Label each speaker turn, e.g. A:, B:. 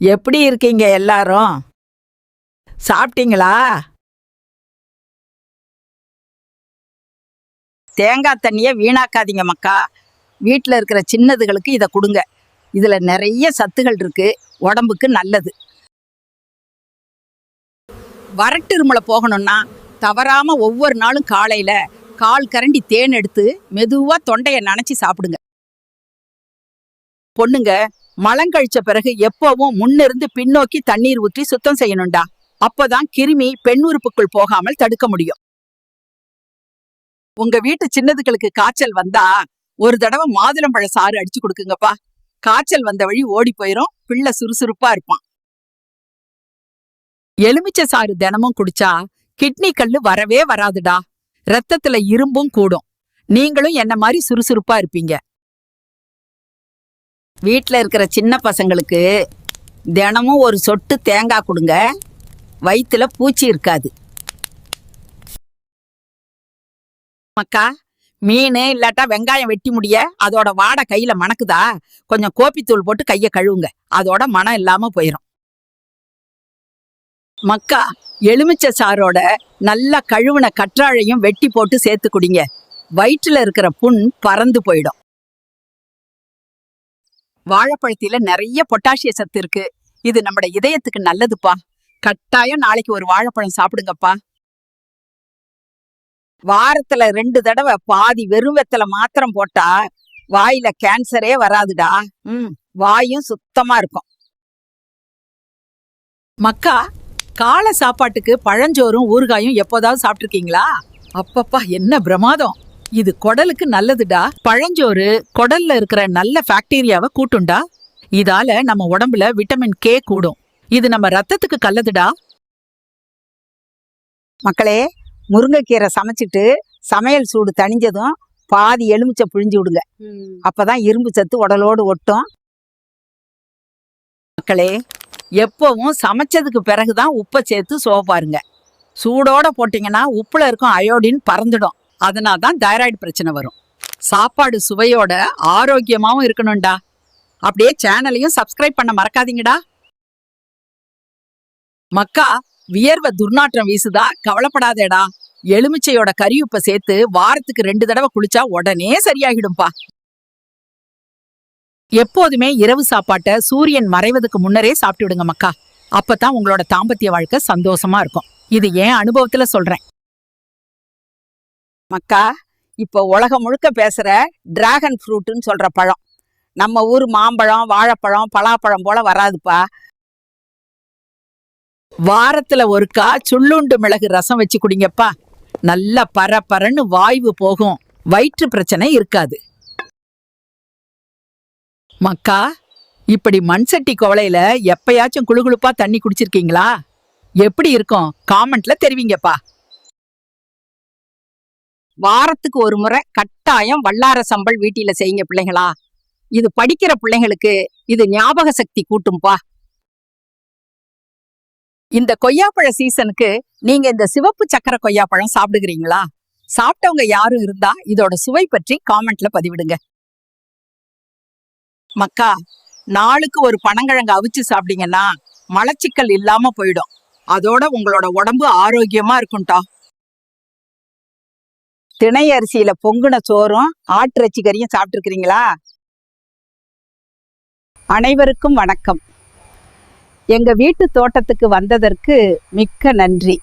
A: எப்படி இருக்கீங்க எல்லாரும்? சாப்பிட்டீங்களா? தேங்காய் தண்ணியை வீணாக்காதீங்க மக்கா. வீட்டில் இருக்கிற சின்னதுகளுக்கு இதை கொடுங்க. இதில் நிறைய சத்துகள் இருக்கு. உடம்புக்கு நல்லது. வரட்டிருமலை போகணும்னா தவறாமல் ஒவ்வொரு நாளும் காலையில் கால் கரண்டி தேன் எடுத்து மெதுவாக தொண்டையை நனைச்சி சாப்பிடுங்க. பொண்ணுங்க மலங்கழிச்ச பிறகு எப்பவும் முன்னிருந்து பின்னோக்கி தண்ணீர் ஊற்றி சுத்தம் செய்யணும்டா. அப்பதான் கிருமி பெண் உறுப்புக்குள் போகாமல் தடுக்க முடியும். உங்க வீட்டு சின்னதுகளுக்கு காய்ச்சல் வந்தா ஒரு தடவை மாதுளம்பழ சாறு அடிச்சு கொடுக்குங்கப்பா. காய்ச்சல் வந்த வழி ஓடி போயிரும் பிள்ளை சுறுசுறுப்பா இருப்பான். எலுமிச்சை சாறு தினமும் குடிச்சா கிட்னி கல்லு வரவே வராதுடா. ரத்தத்துல இரும்பும் கூடும். நீங்களும் என்ன மாதிரி சுறுசுறுப்பா இருப்பீங்க. வீட்டில் இருக்கிற சின்ன பசங்களுக்கு தினமும் ஒரு சொட்டு தேங்காய் கொடுங்க. வயிற்றில் பூச்சி இருக்காது. மக்கா மீன் இல்லாட்டா வெங்காயம் வெட்டி முடிய அதோட வாடை கையில மணக்குதா? கொஞ்சம் கோப்பித்தூள் போட்டு கையை கழுவுங்க. அதோட மனம் இல்லாம போயிடும் மக்கா எலுமிச்சை சாரோட நல்லா கழுவுன கற்றாழையும் வெட்டி போட்டு சேர்த்து குடிங்க. வயிற்றுல இருக்கிற புண் பறந்து போயிடும். வாழைப்பழத்தில நிறைய பொட்டாசிய சத்து இருக்கு. இது நம்மட இதயத்துக்கு நல்லதுப்பா. கட்டாயம் நாளைக்கு ஒரு வாழைப்பழம் சாப்பிடுங்கப்பா. வாரத்துல ரெண்டு தடவை பாதி வெறும் வெத்தலை மாத்திரம் போட்டா வாயில கேன்சரே வராதுடா. ம். வாயும் சுத்தமா இருக்கும். மக்கா காலை சாப்பாட்டுக்கு பழஞ்சோறும் ஊறுகாயும் எப்போதாவது சாப்பிட்டிருக்கீங்களா? அப்பப்பா என்ன பிரமாதம். இது குடலுக்கு நல்லதுடா. பழஞ்சோறு குடல்ல இருக்கிற நல்ல பாக்டீரியாவை கூட்டும்டா இதால நம்ம உடம்புல விட்டமின் கே கூடும். இது நம்ம ரத்தத்துக்கு கல்லதுடா. மக்களே முருங்கைக்கீரை சமைச்சிட்டு சமையல் சூடு தணிஞ்சதும் பாதி எலுமிச்சை புழிஞ்சு விடுங்க. அப்பதான் இரும்பு சத்து உடலோடு ஒட்டும். மக்களே எப்பவும் சமைச்சதுக்கு பிறகுதான் உப்பை சேர்த்து சோப்பாருங்க சூடோட போட்டீங்கன்னா உப்புல இருக்கும் அயோடின் பறந்துடும். அதனால தான் தைராய்டு பிரச்சனை வரும். சாப்பாடு சுவையோட ஆரோக்கியமாவும் இருக்கணும்டா. அப்படியே சேனலையும் சப்ஸ்கிரைப் பண்ண மறக்காதீங்கடா. மக்கா வியர்வை துர்நாற்றம் வீசுதா? கவலைப்படாதேடா. எலுமிச்சையோட கரியுப்பை சேர்த்து வாரத்துக்கு ரெண்டு தடவை குளிச்சா உடனே சரியாகிடும்பா. எப்போதுமே இரவு சாப்பாட்டை சூரியன் மறைவதுக்கு முன்னரே சாப்பிட்டு விடுங்க மக்கா. அப்பதான் உங்களோட தாம்பத்திய வாழ்க்கை சந்தோஷமா இருக்கும். இது ஏன் அனுபவத்துல சொல்றேன். மக்கா இப்போ உலகம் முழுக்க பேசுற டிராகன் ஃப்ரூட்னு சொல்ற பழம். நம்ம ஊர் மாம்பழம் வாழைப்பழம் பலாப்பழம் போல வராதுப்பா. வாரத்துல ஒருக்கா சுள்ளுண்டு மிளகு ரசம் வச்சு குடிங்கப்பா. நல்லா பர பரன்னு வாய்வு போகும். வயிற்று பிரச்சனை இருக்காது. மக்கா இப்படி மண் சட்டி குவளையில எப்பயாச்சும் குளுகுளுப்பா தண்ணி குடிச்சிருக்கீங்களா? எப்படி இருக்கும்? காமெண்ட்ல தெரிவிங்கப்பா. வாரத்துக்கு ஒரு முறை கட்டாயம் வல்லார சம்பல் வீட்டில செய்யுங்க பிள்ளைங்களா இது படிக்கிற பிள்ளைங்களுக்கு இது ஞாபக சக்தி கூட்டும்பா. இந்த கொய்யாப்பழ சீசனுக்கு நீங்க இந்த சிவப்பு சக்கரை கொய்யாப்பழம் சாப்பிடுகிறீங்களா? சாப்பிட்டவங்க யாரும் இருந்தா இதோட சுவை பற்றி காமெண்ட்ல பதிவிடுங்க. மக்கா நாளுக்கு ஒரு பனங்கிழங்கு அவிச்சு சாப்பிட்டீங்கன்னா மலச்சிக்கல் இல்லாம போயிடும். அதோட உங்களோட உடம்பு ஆரோக்கியமா இருக்கும்டா. திணை அரிசியில பொங்குன சோறும் ஆட்டிறைச்சி கறியும் சாப்பிட்டுருக்கிறீங்களா? அனைவருக்கும் வணக்கம். எங்க வீட்டு தோட்டத்துக்கு வந்ததற்கு மிக்க நன்றி.